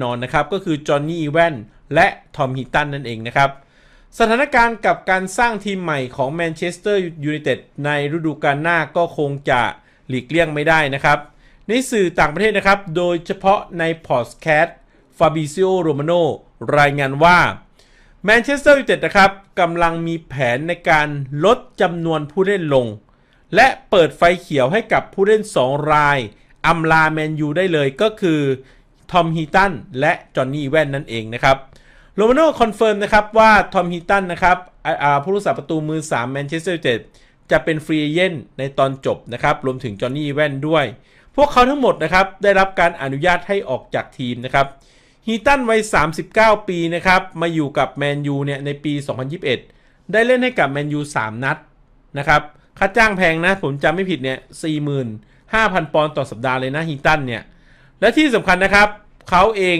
นอนนะครับ ก็คือจอห์นนี่แวนและทอมฮิตตันนั่นเองนะครับ สถานการณ์กับการสร้างทีมใหม่ของแมนเชสเตอร์ยูไนเต็ดในฤดูกาลหน้าก็คงจะหลีกเลี่ยงไม่ได้นะครับ ในสื่อต่างประเทศนะครับ โดยเฉพาะในพอดแคสต์ฟาบิซิโอโรมาโนรายงานว่าแมนเชสเตอร์ยูไนเต็ดนะครับกำลังมีแผนในการลดจำนวนผู้เล่นลง และเปิดไฟเขียวให้กับผู้เล่น 2 รายอำลาแมนยูได้เลยก็คือ ทอมฮีตันและจอห์นนี่แว่นนั่นเองนะครับโรมาโน่คอนเฟิร์มนะครับว่าทอมฮีตันนะครับผู้รักษาประตูมือ3แมนเชสเตอร์ยูไนเต็ดจะเป็นฟรีเอเย่นในตอนจบนะครับรวมถึงจอห์นนี่แว่นด้วย พวกเขาทั้งหมดนะครับได้รับการอนุญาตให้ออกจากทีมนะครับฮีตันวัย 39 ปีนะครับมาอยู่กับแมนยูเนี่ยในปี 2021 ได้เล่นให้กับแมนยู3 นัดนะครับค่าจ้างแพงนะผมจำไม่ผิดเนี่ย45,000 ปอนด์ต่อสัปดาห์เลยนะฮีตันเนี่ย และที่สำคัญนะครับเขาเอง